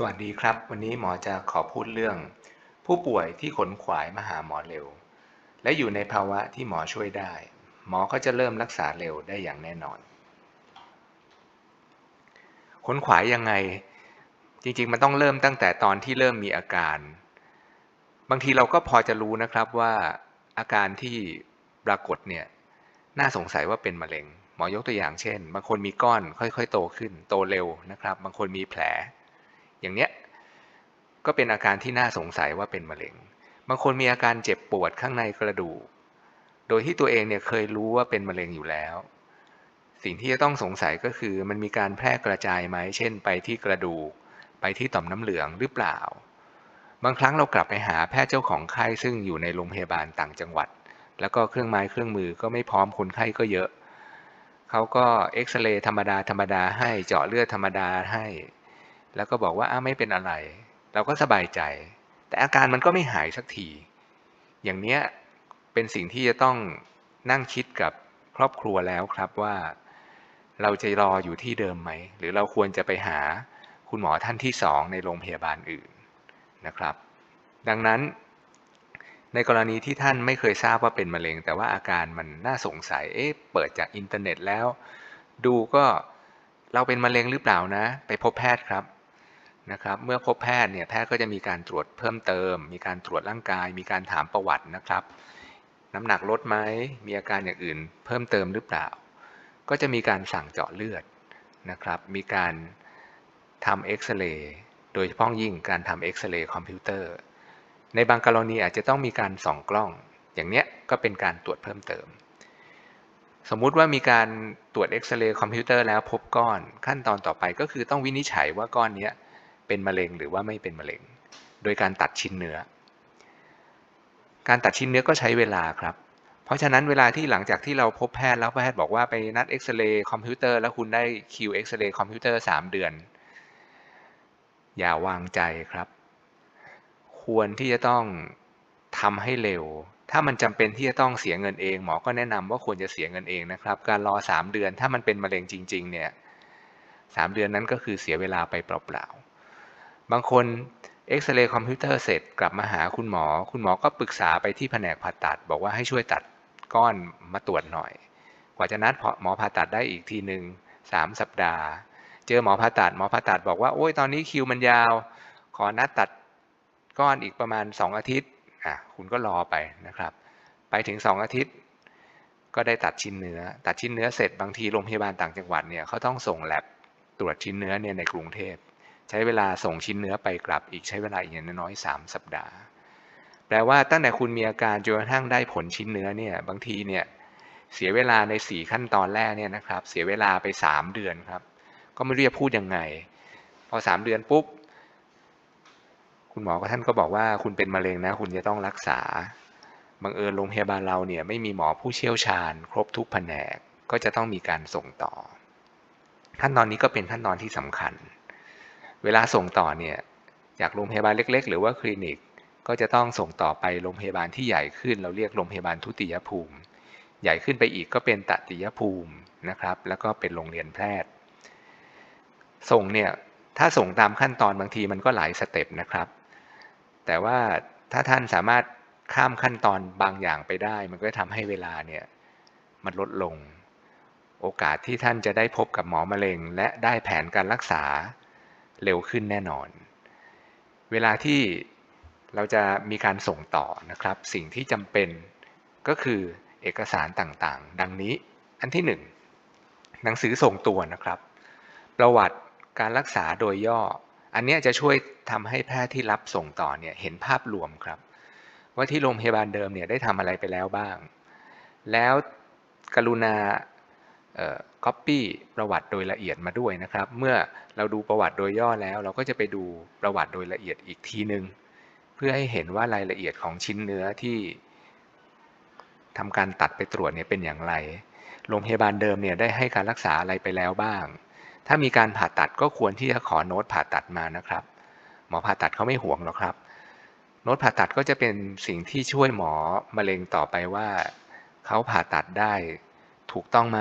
สวัสดีครับ วันนี้หมอจะขอพูดเรื่อง ผู้ป่วยที่ขนขวายมาหาหมอเร็ว และอยู่ในภาวะที่หมอช่วยได้ หมอก็จะเริ่มรักษาเร็วได้อย่างแน่นอน ขนขวายยังไง จริงๆ มันต้องเริ่มตั้งแต่ตอนที่เริ่มมีอาการ บางทีเราก็พอจะรู้นะครับว่าอาการที่ปรากฏเนี่ยน่าสงสัยว่าเป็นมะเร็ง หมอยกตัวอย่างเช่น บางคนมีก้อนค่อยๆ โตขึ้น โตเร็วนะครับ บางคนมีแผล อย่างเนี้ยก็เป็นอาการที่น่าสงสัยว่าเป็นมะเร็ง บางคนมีอาการเจ็บปวดข้างในกระดูก โดยที่ตัวเองเนี่ยเคยรู้ว่าเป็นมะเร็งอยู่แล้ว สิ่งที่จะต้องสงสัยก็คือมันมีการแพร่กระจายไหม เช่น ไปที่กระดูก ไปที่ต่อมน้ำเหลืองหรือเปล่า บางครั้งเรากลับไปหาแพทย์เจ้าของไข้ซึ่งอยู่ในโรงพยาบาลต่างจังหวัด แล้วก็เครื่องไม้เครื่องมือก็ไม่พร้อมคนไข้ก็เยอะ เขาก็เอ็กซเรย์ธรรมดาธรรมดาให้เจาะเลือดธรรมดาให้ แล้วก็บอกว่าอ้าไม่เป็นอะไร เราก็สบายใจ แต่อาการมันก็ไม่หายสักที อย่างเนี้ยเป็นสิ่งที่จะต้องนั่งคิดกับครอบครัวแล้วครับว่า เราจะรออยู่ที่เดิมไหม หรือเราควรจะไปหาคุณหมอท่านที่สองในโรงพยาบาลอื่นนะครับ ดังนั้น ในกรณีที่ท่านไม่เคยทราบว่าเป็นมะเร็ง แต่ว่าอาการมันน่าสงสัยเอ๊ะเปิดจากอินเทอร์เน็ตแล้ว ดูก็เราเป็นมะเร็งหรือเปล่านะ ไปพบแพทย์ครับ นะครับ เมื่อพบแพทย์เนี่ยแพทย์ก็จะมีการตรวจเพิ่มเติม มีการตรวจร่างกาย มีการถามประวัตินะครับ น้ำหนักลดไหมมีอาการอย่างอื่น เพิ่มเติมหรือเปล่า ก็จะมีการสั่งเจาะเลือดนะครับ มีการทำเอ็กซเรย์โดยเฉพาะยิ่งการทำเอ็กซเรย์คอมพิวเตอร์ ในบางกรณีอาจจะต้องมีการส่องกล้อง อย่างเนี้ยก็เป็นการตรวจเพิ่มเติม สมมุติว่ามีการตรวจเอ็กซเรย์คอมพิวเตอร์แล้วพบก้อน ขั้นตอนต่อไปก็คือต้องวินิจฉัยว่าก้อนเนี้ย เป็นมะเร็งหรือว่าไม่เป็นมะเร็ง โดยการตัดชิ้นเนื้อ การตัดชิ้นเนื้อก็ใช้เวลาครับ เพราะฉะนั้นเวลาที่หลังจากที่เราพบแพทย์แล้วแพทย์บอกว่าไปนัดเอ็กซเรย์คอมพิวเตอร์แล้วคุณได้คิวเอ็กซเรย์คอมพิวเตอร์3เดือน อย่าวางใจครับ ควรที่จะต้องทำให้เร็วถ้ามันจำเป็นที่จะต้องเสียเงินเองหมอก็แนะนำว่าควรจะเสียเงินเองนะครับ การรอ 3 เดือนถ้ามันเป็นมะเร็งจริง ๆ เนี่ยสเดือนนั้นก็คือเสียเวลาไปเปล่าๆ บางคนเอ็กซเรย์คอมพิวเตอร์เสร็จกลับมาหาคุณหมอ คุณหมอก็ปรึกษาไปที่แผนกผ่าตัด บอกว่าให้ช่วยตัดก้อนมาตรวจหน่อย กว่าจะนัดหมอผ่าตัดได้อีกทีหนึ่งสามสัปดาห์ เจอหมอผ่าตัดหมอผ่าตัดบอกว่า โอ้ยตอนนี้คิวมันยาว ขอนัดตัดก้อนอีกประมาณ 2 อาทิตย์อะคุณก็รอไปนะครับ ไปถึง 2 อาทิตย์ ก็ได้ตัดชิ้นเนื้อ ตัดชิ้นเนื้อเสร็จบางทีโรงพยาบาลต่างจังหวัดเนี่ยเขาต้องส่งแลบตรวจชิ้นเนื้อเนี่ยในกรุงเทพ ใช้เวลาส่งชิ้นเนื้อไปกลับอีกใช้เวลาอีกอย่างน้อยสามสัปดาห์ แปลว่าตั้งแต่คุณมีอาการจนกระทั่งได้ผลชิ้นเนื้อเนี่ยบางทีเนี่ยเสียเวลาในสี่ขั้นตอนแรกเนี่ยนะครับ เสียเวลาไปสามเดือนครับ ก็ไม่เรียกพูดยังไง พอสามเดือนปุ๊บ คุณหมอก็ท่านก็บอกว่าคุณเป็นมะเร็งนะ คุณจะต้องรักษา บังเอิญโรงพยาบาลเราเนี่ยไม่มีหมอผู้เชี่ยวชาญ ครบทุกแผนก ก็จะต้องมีการส่งต่อ ขั้นตอนนี้ก็เป็นขั้นตอนที่สำคัญ เวลาส่งต่อเนี่ยจากโรงพยาบาลเล็ก ๆ หรือว่าคลินิก ก็จะต้องส่งต่อไปโรงพยาบาลที่ใหญ่ขึ้น เราเรียกโรงพยาบาลทุติยภูมิ ใหญ่ขึ้นไปอีกก็เป็นตติยภูมินะครับ แล้วก็เป็นโรงเรียนแพทย์ ส่งเนี่ยถ้าส่งตามขั้นตอนบางทีมันก็หลายสเต็ปนะครับ แต่ว่าถ้าท่านสามารถข้ามขั้นตอนบางอย่างไปได้ มันก็ทำให้เวลาเนี่ยมันลดลง โอกาสที่ท่านจะได้พบกับหมอมะเร็ง และได้แผนการรักษา เร็วขึ้นแน่นอน เวลาที่เราจะมีการส่งต่อนะครับ สิ่งที่จำเป็นก็คือเอกสารต่างๆ ดังนี้อันที่ 1 หนังสือส่งตัวนะครับ ประวัติการรักษาโดยย่อ อันนี้จะช่วยทำให้แพทย์ที่รับส่งต่อเนี่ยเห็นภาพรวมครับ ว่าที่โรงพยาบาลเดิมเนี่ยได้ทำอะไรไปแล้วบ้าง แล้วกรุณา ก๊อปปี้ประวัติโดยละเอียดมาด้วยนะครับ เมื่อเราดูประวัติโดยย่อแล้ว เราก็จะไปดูประวัติโดยละเอียดอีกทีหนึ่งเพื่อให้เห็นว่ารายละเอียดของชิ้นเนื้อที่ทำการตัดไปตรวจเนี่ยเป็นอย่างไร โรงพยาบาลเดิมเนี่ยได้ให้การรักษาอะไรไปแล้วบ้าง ถ้ามีการผ่าตัดก็ควรที่จะขอโน้ตผ่าตัดมานะครับ หมอผ่าตัดเขาไม่ห่วงหรอกครับ โน้ตผ่าตัดก็จะเป็นสิ่งที่ช่วยหมอมะเร็งต่อไปว่าเขาผ่าตัดได้ ถูกต้องไหม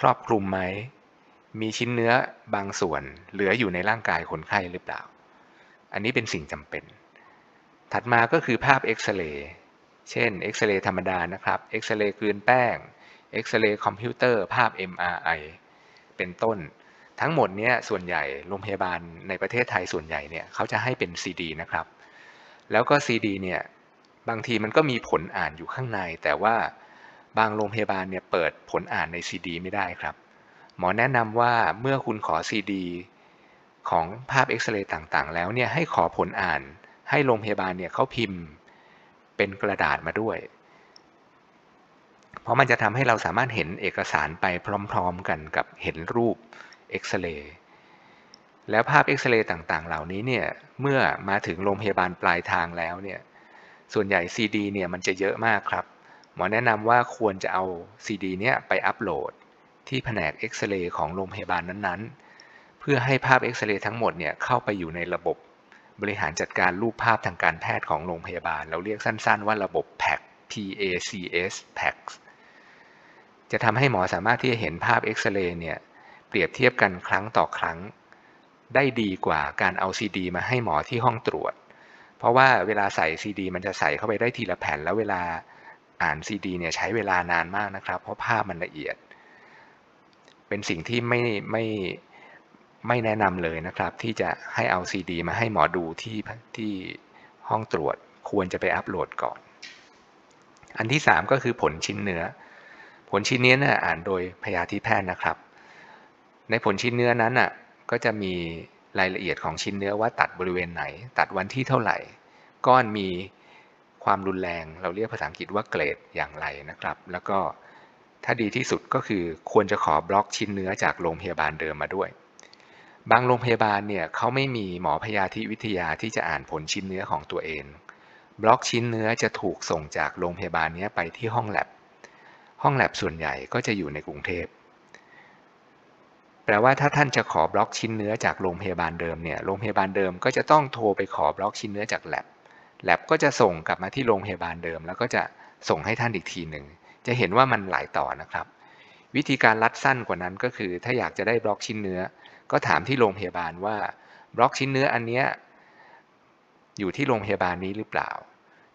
ครอบคลุมไหม มีชิ้นเนื้อบางส่วนเหลืออยู่ในร่างกายคนไข้หรือเปล่า อันนี้เป็นสิ่งจำเป็น ถัดมาก็คือภาพเอ็กซเรย์เช่นเอ็กซเรย์ธรรมดานะครับเอ็กซเรย์กลืนแป้งเอ็กซเรย์คอมพิวเตอร์ภาพ MRI เป็นต้น ทั้งหมดเนี้ยส่วนใหญ่โรงพยาบาลในประเทศไทยส่วนใหญ่เนี่ยเขาจะให้เป็น CD นะครับ แล้วก็ CD เนี่ยบางทีมันก็มีผลอ่านอยู่ข้างใน แต่ว่า บางโรงพยาบาลเนี่ยเปิดผลอ่านใน CD ไม่ได้ครับ หมอแนะนำว่าเมื่อคุณขอ CD ของภาพเอ็กซเรย์ต่างๆ แล้วเนี่ยให้ขอผลอ่าน ให้โรงพยาบาลเนี่ยเขาพิมพ์เป็นกระดาษมาด้วย เพราะมันจะทำให้เราสามารถเห็นเอกสารไปพร้อมๆกันกับเห็นรูปเอ็กซเรย์แล้วภาพเอ็กซเรย์ต่างๆ เหล่านี้เนี่ยเมื่อมาถึงโรงพยาบาลปลายทางแล้วเนี่ยส่วนใหญ่ CD เนี่ยมันจะเยอะมากครับ หมอแนะนำว่าควรจะเอา CD เนี่ยไปอัปโหลด ที่แผนกเอ็กซเรย์ของโรงพยาบาลนั้นๆ เพื่อให้ภาพเอ็กซเรย์ทั้งหมดเนี่ยเข้าไปอยู่ในระบบบริหารจัดการรูปภาพทางการแพทย์ของโรงพยาบาล เราเรียกสั้นๆว่าระบบ PAC PACS PAC จะทำให้หมอสามารถที่จะเห็นภาพเอ็กซเรย์เนี่ยเปรียบเทียบกันครั้งต่อครั้ง ได้ดีกว่าการเอาซีดีมาให้หมอที่ห้องตรวจ เพราะว่าเวลาใส่ซีดีมันจะใส่เข้าไปได้ทีละแผ่นแล้วเวลา อ่านซีดีเนี่ยใช้เวลานานมากนะครับ เพราะภาพมันละเอียด เป็นสิ่งที่ไม่ไม่ไม่แนะนำเลยนะครับ ที่จะให้เอาซีดีมาให้หมอดูที่ที่ห้องตรวจควรจะไปอัปโหลดก่อน อันที่ 3 ก็คือผลชิ้นเนื้อ ผลชิ้นเนื้อนี่ยอ่านโดยพยาธิแพทย์นะครับ ในผลชิ้นเนื้อนั้นอะก็จะมีรายละเอียดของชิ้นเนื้อว่าตัดบริเวณไหน ตัดวันที่เท่าไหร่ ก้อนมี ความรุนแรงเราเรียกภาษาอังกฤษว่าเกรดอย่างไรนะครับ แล้วก็ถ้าดีที่สุดก็คือควรจะขอบล็อกชิ้นเนื้อจากโรงพยาบาลเดิมมาด้วย บางโรงพยาบาลเนี่ยเขาไม่มีหมอพยาธิวิทยาที่จะอ่านผลชิ้นเนื้อของตัวเอง บล็อกชิ้นเนื้อจะถูกส่งจากโรงพยาบาลนี้ไปที่ห้องแลบ ห้องแลบส่วนใหญ่ก็จะอยู่ในกรุงเทพแปลว่าถ้าท่านจะขอบล็อกชิ้นเนื้อจากโรงพยาบาลเดิมเนี่ย โรงพยาบาลเดิมก็จะต้องโทรไปขอบล็อกชิ้นเนื้อจากแลบ แลบก็จะส่งกลับมาที่โรงพยาบาลเดิม แล้วก็จะส่งให้ท่านอีกทีหนึ่ง จะเห็นว่ามันหลายต่อนะครับ วิธีการรัดสั้นกว่านั้นก็คือ ถ้าอยากจะได้บล็อกชิ้นเนื้อ ก็ถามที่โรงพยาบาลว่าบล็อกชิ้นเนื้ออันเนี้ยอยู่ที่โรงพยาบาลนี้หรือเปล่า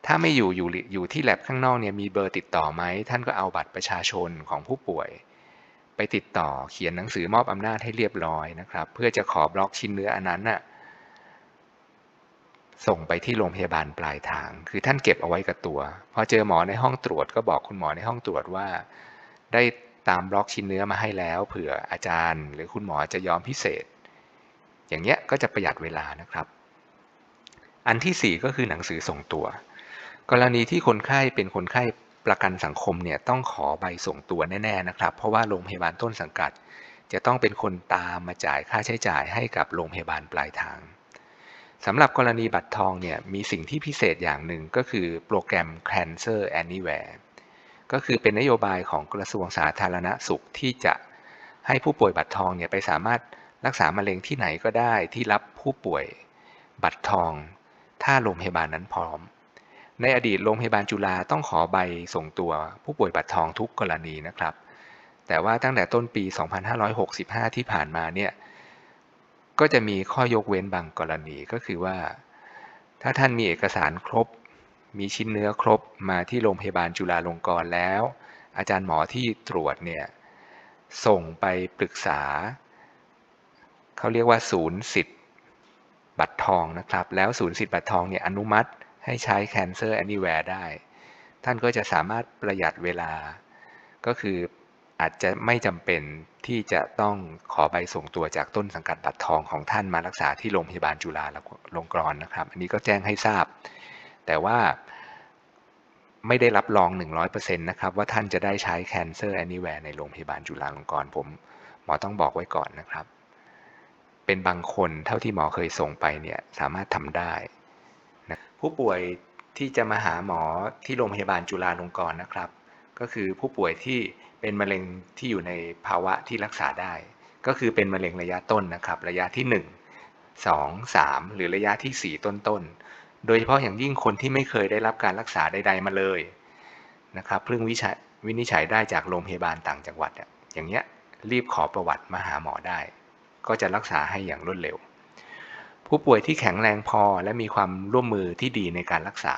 ถ้าไม่อยู่อยู่อยู่ที่แลบข้างนอกเนี่ยมีเบอร์ติดต่อไหม ท่านก็เอาบัตรประชาชนของผู้ป่วย ไปติดต่อเขียนหนังสือมอบอำนาจให้เรียบร้อยนะครับ เพื่อจะขอบล็อกชิ้นเนื้ออันนั้นน่ะ ส่งไปที่โรงพยาบาลปลายทาง คือท่านเก็บเอาไว้กับตัว พอเจอหมอในห้องตรวจก็บอกคุณหมอในห้องตรวจว่า ได้ตามบล็อกชิ้นเนื้อมาให้แล้ว เผื่ออาจารย์ หรือคุณหมอจะยอมพิเศษ อย่างเงี้ยก็จะประหยัดเวลานะครับ อันที่ 4 ก็คือหนังสือส่งตัว กรณีที่คนไข้เป็นคนไข้ประกันสังคมเนี่ยต้องขอใบส่งตัวแน่ๆนะครับ เพราะว่าโรงพยาบาลต้นสังกัด จะต้องเป็นคนตามมาจ่ายค่าใช้จ่ายให้กับโรงพยาบาลปลายทาง สำหรับกรณีบัตรทองเนี่ยมีสิ่งที่พิเศษอย่างหนึ่งก็คือโปรแกรม Cancer Anywhere ก็คือเป็นนโยบายของกระทรวงสาธารณสุขที่จะให้ผู้ป่วยบัตรทองเนี่ยไปสามารถรักษามะเร็งที่ไหนก็ได้ที่รับผู้ป่วยบัตรทอง ถ้าโรงพยาบาลนั้นพร้อม ในอดีตโรงพยาบาลจุฬาต้องขอใบส่งตัวผู้ป่วยบัตรทองทุกกรณีนะครับ แต่ว่าตั้งแต่ต้นปี 2565 ที่ผ่านมาเนี่ย ก็จะมีข้อยกเว้นบางกรณีก็คือว่า ถ้าท่านมีเอกสารครบ มีชิ้นเนื้อครบมาที่โรงพยาบาลจุฬาลงกรณ์แล้ว อาจารย์หมอที่ตรวจเนี่ยส่งไปปรึกษา เขาเรียกว่าศูนย์สิทธิ์บัตรทองนะครับ แล้วศูนย์สิทธิ์บัตรทองเนี่ยอนุมัติให้ใช้ Cancer Anywhere ได้ ท่านก็จะสามารถประหยัดเวลา ก็คือ อาจจะไม่จำเป็นที่จะต้องขอใบส่งตัวจากต้นสังกัดบัตรทองของท่านมารักษาที่โรงพยาบาลจุฬาลงกรณ์นะครับ อันนี้ก็แจ้งให้ทราบ แต่ว่าไม่ได้รับรอง 100%นะครับว่าท่านจะได้ใช้ Cancer Anywhere ในโรงพยาบาลจุฬาลงกรณ์ผม หมอต้องบอกไว้ก่อนนะครับ เป็นบางคนเท่าที่หมอเคยส่งไปเนี่ยสามารถทำได้นะผู้ป่วยที่จะมาหาหมอที่โรงพยาบาลจุฬาลงกรณ์นะครับ ก็คือผู้ป่วยที่ เป็นมะเร็งที่อยู่ในภาวะที่รักษาได้ ก็คือเป็นมะเร็งระยะต้นนะครับ ระยะที่ 1 2 3 หรือระยะที่ 4 ต้นๆ โดยเฉพาะอย่างยิ่งคนที่ไม่เคยได้รับการรักษาใดๆมาเลยนะครับเพิ่งวิวินิจฉัยได้จากโรงพยาบาลต่างจังหวัดอย่างเงี้ยรีบขอประวัติมาหาหมอได้ ก็จะรักษาให้อย่างรวดเร็ว ผู้ป่วยที่แข็งแรงพอและมีความร่วมมือที่ดีในการรักษา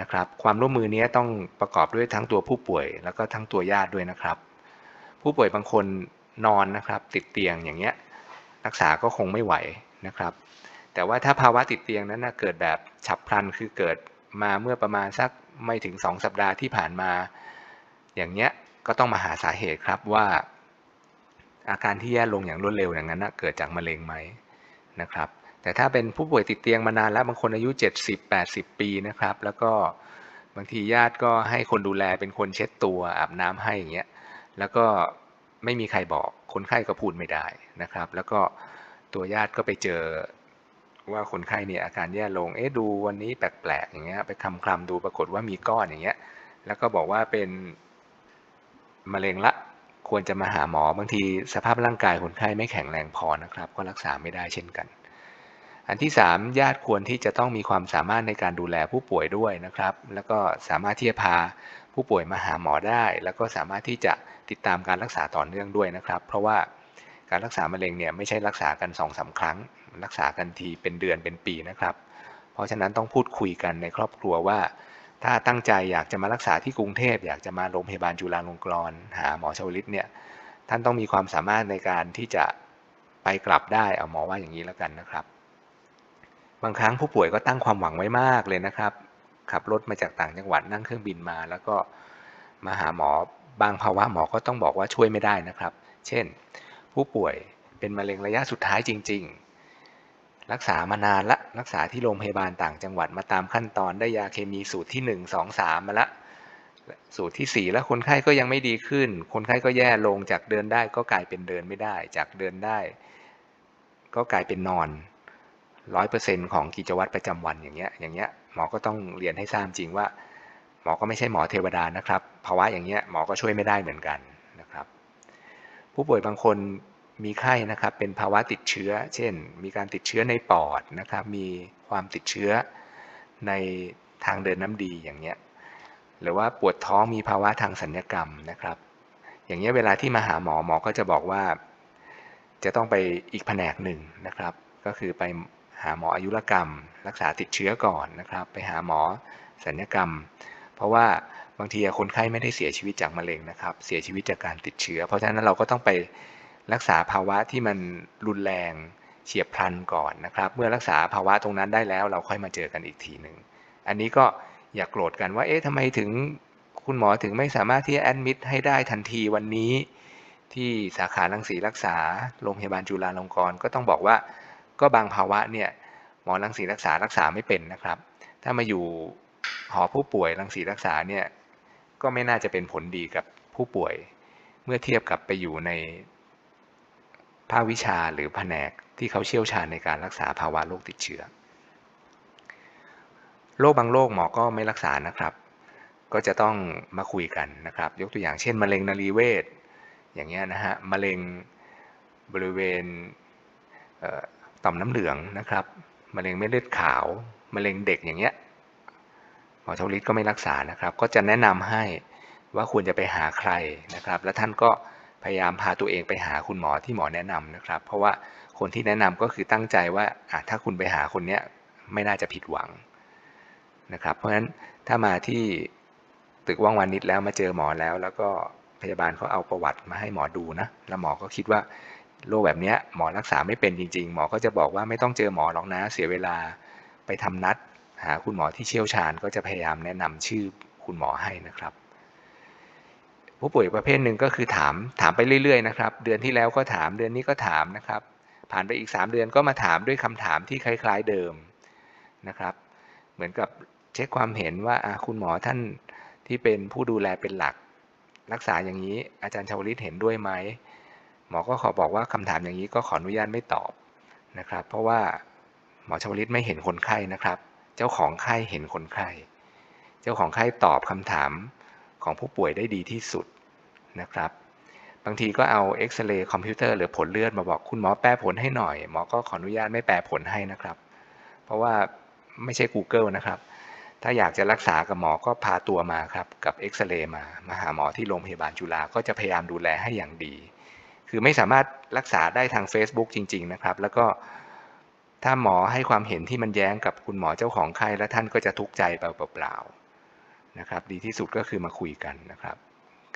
นะครับ ความร่วมมือนี้ต้องประกอบด้วยทั้งตัวผู้ป่วย แล้วก็ทั้งตัวญาติด้วยนะครับ ผู้ป่วยบางคนนอนนะครับ ติดเตียงอย่างเงี้ยรักษาก็คงไม่ไหวนะครับ แต่ว่าถ้าภาวะติดเตียงนั้นนะเกิดแบบฉับพลันคือเกิดมาเมื่อประมาณสักไม่ถึงสองสัปดาห์ที่ผ่านมา อย่างเงี้ยก็ต้องมาหาสาเหตุครับว่า อาการที่แย่ลงอย่างรวดเร็วอย่างนั้นนะเกิดจากมะเร็งไหมนะครับ แต่ถ้าเป็นผู้ป่วยติดเตียงมานานแล้วบางคนอายุ 70-80 ปีนะครับ แล้วก็บางทีญาติก็ให้คนดูแลเป็นคนเช็ดตัวอาบน้ำให้อย่างเงี้ยแล้วก็ไม่มีใครบอกคนไข้ก็พูดไม่ได้นะครับ แล้วก็ตัวญาติก็ไปเจอว่าคนไข้เนี่ยอาการแย่ลง เอ๊ะดูวันนี้แปลกๆอย่างเงี้ยไปคำคลำดูปรากฏว่ามีก้อนอย่างเงี้ย แล้วก็บอกว่าเป็นมะเร็งละ ควรจะมาหาหมอบางทีสภาพร่างกายคนไข้ไม่แข็งแรงพอนะครับ ก็รักษาไม่ได้เช่นกัน อันที่ 3 ญาติควรที่จะต้องมีความสามารถในการดูแลผู้ป่วยด้วยนะครับ แล้วก็สามารถที่จะพาผู้ป่วยมาหาหมอได้ แล้วก็สามารถที่จะติดตามการรักษาต่อเนื่องด้วยนะครับ เพราะว่าการรักษามะเร็งเนี่ยไม่ใช่รักษากัน2อสาครั้ง รักษากันทีเป็นเดือนเป็นปีนะครับ เพราะฉะนั้นต้องพูดคุยกันในครอบครัวว่า ถ้าตั้งใจอยากจะมารักษาที่กรุงเทพอยากจะมาโรงพยาบาลจุฬาลงกรณ์หาหมอชวลิตเนี่ยท่านต้องมีความสามารถในการที่จะไปกลับได้เอาหมอว่าอย่างนี้แล้วกันนะครับ บางครั้งผู้ป่วยก็ตั้งความหวังไว้มากเลยนะครับ ขับรถมาจากต่างจังหวัดนั่งเครื่องบินมา แล้วก็มาหาหมอบางภาวะหมอก็ต้องบอกว่าช่วยไม่ได้นะครับ เช่น ผู้ป่วยเป็นมะเร็งระยะสุดท้ายจริง ๆ รักษามานานละรักษาที่โรงพยาบาลต่างจังหวัดมาตามขั้นตอนได้ยาเคมีสูตรที่ 1 2 3 มาละสูตรที่ 4 แล้วคนไข้ก็ยังไม่ดีขึ้น คนไข้ก็แย่ลงจากเดินได้ก็กลายเป็นเดินไม่ได้ จากเดินได้ ก็กลายเป็นนอน ร้อยเปอร์เซ็นของกิจวัตรประจำวันอย่างเงี้ยอย่างเงี้ยหมอก็ต้องเรียนให้ทราบจริงว่า หมอก็ไม่ใช่หมอเทวดานะครับภาวะอย่างเงี้ยหมอก็ช่วยไม่ได้เหมือนกันนะครับ ผู้ป่วยบางคนมีไข้นะครับเป็นภาวะติดเชื้อ เช่น มีการติดเชื้อในปอดนะครับ มีความติดเชื้อในทางเดินน้ำดีอย่างเงี้ยหรือว่าปวดท้องมีภาวะทางสัญญกรรมนะครับ อย่างเงี้ยเวลาที่มาหาหมอหมอก็จะบอกว่า จะต้องไปอีกแผนกหนึ่งนะครับ ก็คือไป หาหมออายุรกรรม รักษาติดเชื้อก่อนนะครับ ไปหาหมอสัญญกรรม เพราะว่าบางทีคนไข้ไม่ได้เสียชีวิตจากมะเร็งนะครับ เสียชีวิตจากการติดเชื้อ เพราะฉะนั้นเราก็ต้องไปรักษาภาวะที่มันรุนแรงเฉียบพลันก่อนนะครับ เมื่อรักษาภาวะตรงนั้นได้แล้ว เราค่อยมาเจอกันอีกทีหนึ่งอันนี้ก็อย่ากโกรธกันว่า เอ๊ะทำไมถึงคุณหมอถึงไม่สามารถที่จะแอดมิดให้ได้ทันทีวันนี้ ที่สาขาลังสีรักษาโรงพยาบาลจุฬาลงกรณ์ก็ต้องบอกว่า ก็บางภาวะเนี่ยหมอรังสีรักษารักษาไม่เป็นนะครับ ถ้ามาอยู่หอผู้ป่วยรังสีรักษาเนี่ยก็ไม่น่าจะเป็นผลดีกับผู้ป่วย เมื่อเทียบกับไปอยู่ในภาควิชาหรือแผนกที่เขาเชี่ยวชาญในการรักษาภาวะโรคติดเชื้อโรคบางโรคหมอก็ไม่รักษานะครับ ก็จะต้องมาคุยกันนะครับ ยกตัวอย่างเช่นมะเร็งนรีเวศอย่างเงี้ยนะฮะมะเร็งบริเวณ ต่อมน้ำเหลืองนะครับมะเร็งเม็ดเลือดขาวมะเร็งเด็กอย่างเงี้ยหมอชวลิตก็ไม่รักษานะครับ ก็จะแนะนำให้ว่าควรจะไปหาใครนะครับ และท่านก็พยายามพาตัวเองไปหาคุณหมอที่หมอแนะนำนะครับ เพราะว่าคนที่แนะนำก็คือตั้งใจว่าถ้าคุณไปหาคนเนี้ยไม่น่าจะผิดหวังนะครับ เพราะฉะนั้นถ้ามาที่ตึกว่างวานิดแล้วมาเจอหมอแล้ว แล้วก็พยาบาลเขาเอาประวัติมาให้หมอดูนะแล้วหมอก็คิดว่า โรคแบบนี้หมอรักษาไม่เป็นจริง ๆ หมอก็จะบอกว่าไม่ต้องเจอหมอหรอกนะเสียเวลาไปทำนัด หาคุณหมอที่เชี่ยวชาญก็จะพยายามแนะนำชื่อคุณหมอให้นะครับ ผู้ป่วยประเภทหนึ่งก็คือถามถามไปเรื่อยๆนะครับ เดือนที่แล้วก็ถามเดือนนี้ก็ถามนะครับ ผ่านไปอีก 3 เดือนก็มาถามด้วยคำถามที่คล้าย ๆเดิมนะครับ เหมือนกับเช็คความเห็นว่าคุณหมอท่านที่เป็นผู้ดูแลเป็นหลัก รักษาอย่างนี้อาจารย์ชาวลิตเห็นด้วยไหม มอก็ขอบอกว่าคำถามอย่างนี้ก็ขออนุญาตไม่ตอบนะครับ เพราะว่าหมอชวลิตไม่เห็นคนไข้นะครับ เจ้าของไข้เห็นคนไข้ เจ้าของไข้ตอบคำถามของผู้ป่วยได้ดีที่สุดนะครับ บางทีก็เอาเอ็กซเรย์คอมพิวเตอร์หรือผลเลือดมาบอกคุณหมอแปลผลให้หน่อย หมอก็ขออนุญาตไม่แปลผลให้นะครับ เพราะว่าไม่ใช่ Google นะครับ ถ้าอยากจะรักษากับหมอก็พาตัวมาครับ กับเอ็กซเรย์มา มาหาหมอที่โรงพยาบาลจุฬาก็จะพยายามดูแลให้อย่างดี คือไม่สามารถรักษาได้ทาง Facebook จริง ๆ นะครับ แล้วก็ถ้าหมอให้ความเห็นที่มันแย้งกับคุณหมอเจ้าของไข้แล้วท่านก็จะทุกข์ใจเปล่าๆนะครับ ดีที่สุดก็คือมาคุยกันนะครับ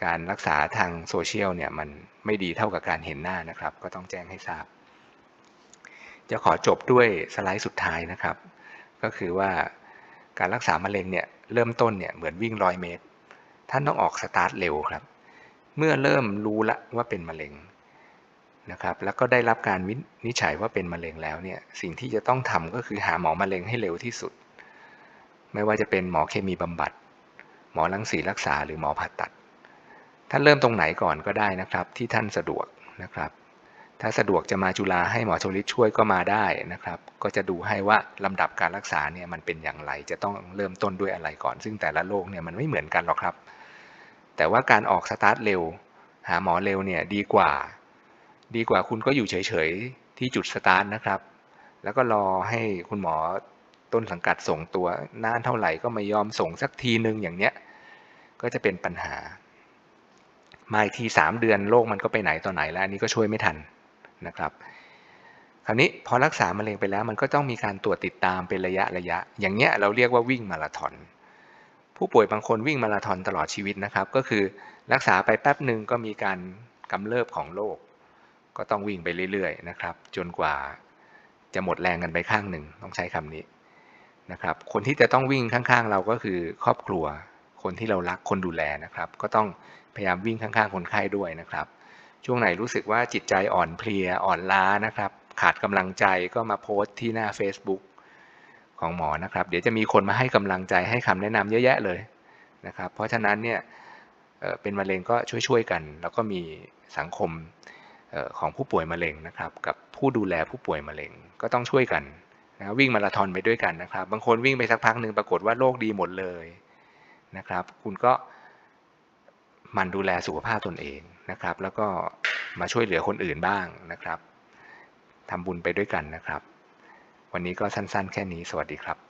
การรักษาทางโซเชียลเนี่ยมันไม่ดีเท่ากับการเห็นหน้านะครับ ก็ต้องแจ้งให้ทราบ จะขอจบด้วยสไลด์สุดท้ายนะครับ ก็คือว่าการรักษามะเร็งเนี่ยเริ่มต้นเนี่ยเหมือนวิ่งร้อยเมตร ท่านต้องออกสตาร์ทเร็วครับ เมื่อเริ่มรู้ละว่าเป็นมะเร็ง นะครับแล้วก็ได้รับการวินิจฉัยว่าเป็นมะเร็งแล้วเนี่ยสิ่งที่จะต้องทำก็คือหาหมอมะเร็งให้เร็วที่สุด ไม่ว่าจะเป็นหมอเคมีบำบัด หมอรังสีรักษาหรือหมอผ่าตัด ท่านเริ่มตรงไหนก่อนก็ได้นะครับ ที่ท่านสะดวกนะครับ ถ้าสะดวกจะมาจุฬาให้หมอชลิตช่วยก็มาได้นะครับ ก็จะดูให้ว่าลำดับการรักษาเนี่ยมันเป็นอย่างไรจะต้องเริ่มต้นด้วยอะไรก่อน ซึ่งแต่ละโรคเนี่ยมันไม่เหมือนกันหรอกครับ แต่ว่าการออกสตาร์ทเร็ว หาหมอเร็วเนี่ยดีกว่า ดีกว่าคุณก็อยู่เฉยๆ ที่จุดสตาร์ทนะครับ แล้วก็รอให้คุณหมอต้นสังกัดส่งตัวนานเท่าไหร่ก็ไม่ยอมส่งสักทีนึงอย่างเนี้ย ก็จะเป็นปัญหา มาอีกทีสามเดือนโรคมันก็ไปไหนต่อไหนแล้วอันนี้ก็ช่วยไม่ทันนะครับ คราวนี้พอรักษามะเร็งไปแล้ว มันก็ต้องมีการตรวจติดตามเป็นระยะระยะ อย่างเนี้ยเราเรียกว่าวิ่งมาราธอนผู้ป่วยบางคนวิ่งมาราธอนตลอดชีวิตนะครับ ก็คือรักษาไปแป๊บหนึ่งก็มีการกำเริบของโรค ก็ต้องวิ่งไปเรื่อยๆนะครับ จนกว่าจะหมดแรงกันไปข้างหนึ่งต้องใช้คำนี้นะครับ คนที่จะต้องวิ่งข้างๆ เราก็คือครอบครัว คนที่เรารักคนดูแลนะครับ ก็ต้องพยายามวิ่งข้างๆ คนไข้ด้วยนะครับ ช่วงไหนรู้สึกว่าจิตใจอ่อนเพลียอ่อนล้านะครับ ขาดกำลังใจก็มาโพสต์ที่หน้า Facebook ของหมอนะครับ เดี๋ยวจะมีคนมาให้กำลังใจให้คำแนะนำเยอะแยะเลยนะครับ เพราะฉะนั้นเนี่ยเป็นมะเร็งก็ช่วยๆกัน แล้วก็มีสังคม ของผู้ป่วยมะเร็งนะครับกับผู้ดูแลผู้ป่วยมะเร็งก็ต้องช่วยกันนะวิ่งมาราธอนไปด้วยกันนะครับ บางคนวิ่งไปสักพักหนึ่งปรากฏว่าโรคดีหมดเลยนะครับ คุณก็มันดูแลสุขภาพตนเองนะครับ แล้วก็มาช่วยเหลือคนอื่นบ้างนะครับทำบุญไปด้วยกันนะครับ วันนี้ก็สั้นๆ แค่นี้สวัสดีครับ